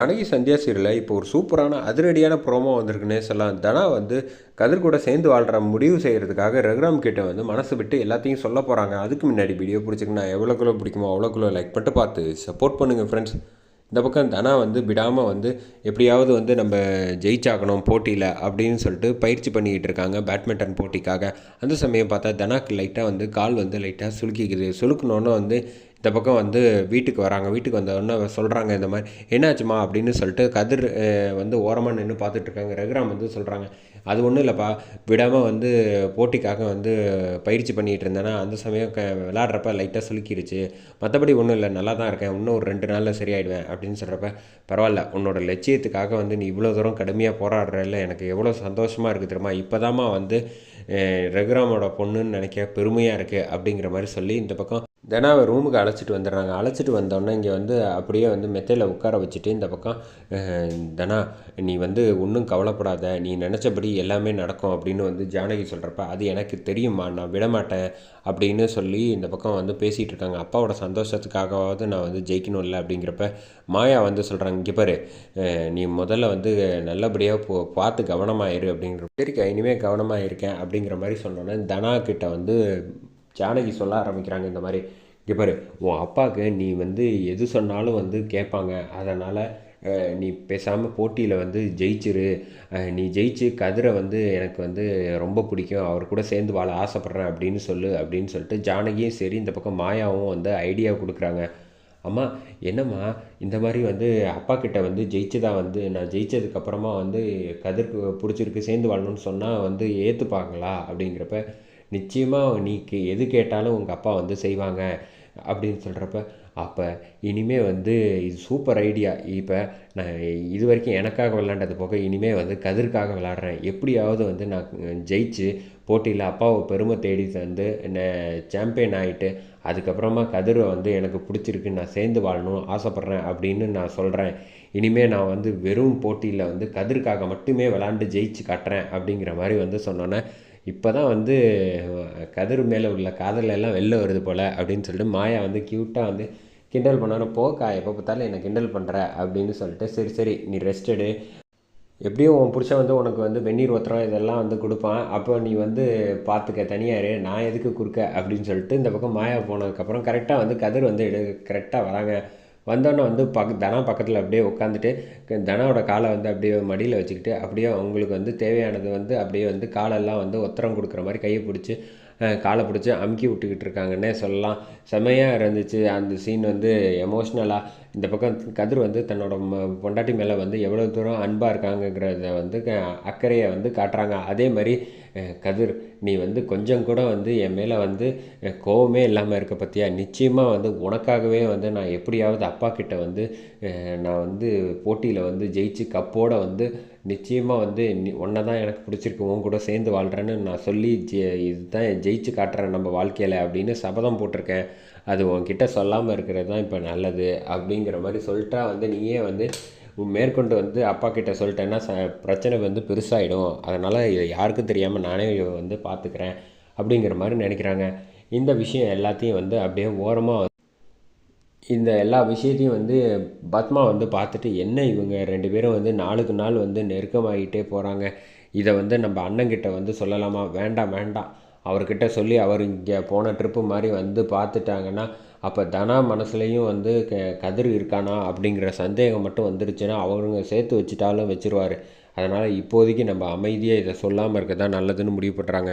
அழகி சந்தியா சீரியலில் இப்போ ஒரு சூப்பரான அதிரடியான ப்ரோமோ வந்திருக்குன்னே சொல்லலாம். தனா வந்து கதிர் கூட சேர்ந்து வாழ்கிற முடிவு செய்கிறதுக்காக ரகுராம் கிட்டே வந்து மனசு விட்டு எல்லாத்தையும் சொல்ல போகிறாங்க அதுக்கு முன்னாடி வீடியோ பிடிச்சிங்கன்னா எவ்வளோக்குள்ளோ பிடிக்குமோ அவ்வளோக்குள்ள லைக் பண்ணிட்டு பார்த்து சப்போர்ட் பண்ணுங்கள் ஃப்ரெண்ட்ஸ் இந்த பக்கம் தனா வந்து விடாமல் வந்து எப்படியாவது வந்து நம்ம ஜெயிச்சாகணும் போட்டியில் அப்படின்னு சொல்லிட்டு பயிற்சி பண்ணிக்கிட்டு இருக்காங்க பேட்மிண்டன் போட்டிக்காக. அந்த சமயம் பார்த்தா தனாக்கு லைட்டாக வந்து கால் வந்து லைட்டாக சுலுக்கிக்குது சுலுக்கணுன்னு வந்து இந்த பக்கம் வந்து வீட்டுக்கு வராங்க. வீட்டுக்கு வந்தவொடனே சொல்கிறாங்க இந்த மாதிரி என்னாச்சுமா? அப்படின்னு சொல்லிட்டு கதிர் வந்து ஓரமாக நின்று பார்த்துட்ருக்காங்க ரகுராம் வந்து சொல்கிறாங்க அது ஒன்றும் இல்லைப்பா. விடாமல் வந்து போட்டிக்காக வந்து பயிற்சி பண்ணிகிட்டு இருந்தேன்னா அந்த சமயம் க விளாட்றப்ப லைட்டாக சுலுக்கிடுச்சு மற்றபடி ஒன்றும் இல்லை. நல்லா தான் இருக்கேன். இன்னும் ஒரு ரெண்டு நாளில் சரியாயிடுவேன். அப்படின்னு சொல்கிறப்ப பரவாயில்ல. உன்னோட லட்சியத்துக்காக வந்து நீ இவ்வளோ தூரம் கடுமையாக போராடுறல எனக்கு எவ்வளோ சந்தோஷமாக இருக்குது தெரியுமா? இப்போ வந்து ரகுராமோட பொண்ணுன்னு நினைக்க பெருமையாக இருக்குது அப்படிங்கிற மாதிரி சொல்லி இந்த பக்கம் தனாவை ரூமுக்கு அழைச்சிட்டு வந்துடுறாங்க. அழைச்சிட்டு வந்தோடனே இங்கே வந்து அப்படியே வந்து மெத்தையில் உட்கார வச்சுட்டு இந்த பக்கம் தனா நீ வந்து ஒன்றும் கவலைப்படாத. நீ நினச்சபடி எல்லாமே நடக்கும். அப்படின்னு வந்து ஜானகி சொல்கிறப்ப அது எனக்கு தெரியுமா நான் விடமாட்டேன். அப்படின்னு சொல்லி இந்த பக்கம் வந்து பேசிகிட்டு இருக்காங்க. அப்பாவோட சந்தோஷத்துக்காகவாவது நான் வந்து ஜெயிக்கணும்ல அப்படிங்கிறப்ப மாயா வந்து சொல்கிறாங்க இங்கே பாரு நீ முதல்ல வந்து நல்லபடியாக போ பார்த்து கவனமாக இரு அப்படிங்கிற சரிக்கா இனிமேல் கவனமாக இருக்கேன் அப்படிங்கிற மாதிரி சொன்னோன்னே தனா கிட்ட வந்து ஜானகி சொல்ல ஆரம்பிக்கிறாங்க இந்த மாதிரி. இங்கே பாரு உன் அப்பாவுக்கு நீ வந்து எது சொன்னாலும் வந்து கேட்பாங்க. அதனால் நீ பேசாமல் போட்டியில் வந்து ஜெயிச்சிரு. நீ ஜெயிச்சு கதிரை வந்து எனக்கு வந்து ரொம்ப பிடிக்கும். அவர் கூட சேர்ந்து வாழ ஆசைப்பட்றேன் அப்படின்னு சொல்லு அப்படின்னு சொல்லிட்டு ஜானகியும் சரி இந்த பக்கம் மாயாவும் வந்து ஐடியா கொடுக்குறாங்க. அம்மா என்னம்மா இந்த மாதிரி வந்து அப்பா கிட்ட வந்து ஜெயிச்சதா வந்து நான் ஜெயிச்சதுக்கப்புறமா வந்து கதிர்க்கு பிடிச்சிருக்கு சேர்ந்து வாழணும்னு சொன்னால் வந்து ஏற்றுப்பாங்களா அப்படிங்கிறப்ப நிச்சயமாக நீ எது கேட்டாலும் உங்கள் அப்பா வந்து செய்வாங்க அப்படின்னு சொல்கிறப்ப அப்போ இனிமே வந்து இது சூப்பர் ஐடியா இப்போ நான் இது வரைக்கும் எனக்காக விளாண்டது போக இனிமே வந்து கதிர்க்காக விளாட்றேன் எப்படியாவது வந்து நான் ஜெயிச்சு போட்டியில் அப்பாவை பெருமை தேடி வந்து என்ன சாம்பியன் ஆகிட்டு அதுக்கப்புறமா கதிரை வந்து எனக்கு பிடிச்சிருக்கு நான் சேர்ந்து வாழணும் ஆசைப்பட்றேன் அப்படின்னு நான் சொல்கிறேன் இனிமேல் நான் வந்து வெறும் போட்டியில் வந்து கதிர்க்காக மட்டுமே விளாண்டு ஜெயிச்சு காட்டுறேன் அப்படிங்கிற மாதிரி வந்து சொன்னோன்னே இப்போ தான் வந்து கதிர் மேலே உள்ள காதல் எல்லாம் வெளில வருது போல் அப்படின்னு சொல்லிட்டு மாயா வந்து க்யூட்டாக வந்து கிண்டல் பண்ணாலும் போக்கா எப்போ பார்த்தாலும் என்னை கிண்டல் பண்ணுற அப்படின்னு சொல்லிட்டு சரி சரி நீ ரெஸ்டடு எப்படியும் உன் புருஷன் வந்து உனக்கு வந்து வெந்நீர் ஒத்துறோம் இதெல்லாம் வந்து கொடுப்பான். அப்போ நீ வந்து பார்த்துக்க தனியார் நான் எதுக்கு கொடுக்க அப்படின்னு சொல்லிட்டு இந்த பக்கம் மாயா போனதுக்கப்புறம் கரெக்டாக வந்து கதிர் வந்து எடு கரெக்டாக வராங்க. வந்தோடனே வந்து பக் தனா பக்கத்தில் அப்படியே உட்காந்துட்டு தனாவோட காலை வந்து அப்படியே மடியில் வச்சுக்கிட்டு அப்படியே அவங்களுக்கு வந்து தேவையானது வந்து அப்படியே வந்து காலெல்லாம் வந்து உத்தரம் கொடுக்குற மாதிரி கையை பிடிச்சி காலை பிடிச்சி அமுக்கி விட்டுக்கிட்டு இருக்காங்கன்னே சொல்லலாம். செமையாக இருந்துச்சு. அந்த சீன் வந்து எமோஷ்னலாக இந்த பக்கம் கதிர் வந்து தன்னோட ம பொண்டாட்டி மேலே வந்து எவ்வளோ தூரம் அன்பாக இருக்காங்கங்கிறத வந்து க- அக்கறையை வந்து காட்டுறாங்க. அதே மாதிரி கதிர் நீ வந்து கொஞ்சம் கூட வந்து என் மேலே வந்து கோவமே இல்லாமல் இருக்க பற்றியா நிச்சயமாக வந்து உனக்காகவே வந்து நான் எப்படியாவது அப்பா கிட்ட வந்து நான் வந்து போட்டியில் வந்து ஜெயிச்சு கப்போடு வந்து நிச்சயமாக வந்து நீ உன்னை தான் எனக்கு பிடிச்சிருக்கு உன் கூட சேர்ந்து வாழ்கிறேன்னு நான் சொல்லி ஜெ இதுதான் ஜெயிச்சு காட்டுறேன் நம்ம வாழ்க்கையில் அப்படின்னு சபதம் போட்டிருக்கேன். அது உன்கிட்ட சொல்லாமல் இருக்கிறது தான் இப்போ நல்லது அப்படிங்கிற மாதிரி சொல்லிட்டா வந்து நீயே வந்து மேற்கொண்டு வந்து அப்பா கிட்ட சொல்லிட்டேன்னா ச பிரச்சனை வந்து பெருசாகிடும் அதனால் இதை யாருக்கும் தெரியாமல் நானே வந்து பார்த்துக்கிறேன் அப்படிங்கிற மாதிரி நினைக்கிறாங்க. இந்த விஷயம் எல்லாத்தையும் வந்து அப்படியே ஓரமாக இந்த எல்லா விஷயத்தையும் வந்து பத்மா வந்து பார்த்துட்டு என்ன இவங்க ரெண்டு பேரும் வந்து நாளுக்கு நாள் வந்து நெருக்கமாகிட்டே போகிறாங்க இதை வந்து நம்ம அண்ணங்கிட்ட வந்து சொல்லலாமா? வேண்டாம் வேண்டாம். அவர்கிட்ட சொல்லி அவர் இங்கே போன ட்ரிப்பு மாதிரி வந்து பார்த்துட்டாங்கன்னா அப்போ தனா மனசுலையும் வந்து க கதிர் இருக்கானா அப்படிங்கிற சந்தேகம் மட்டும் வந்துருச்சுன்னா அவங்க சேர்த்து வச்சுட்டாலும் வச்சிருவார். அதனால் இப்போதைக்கு நம்ம அமைதியாக இதை சொல்லாமல் இருக்க தான் நல்லதுன்னு முடிவு பண்ணுறாங்க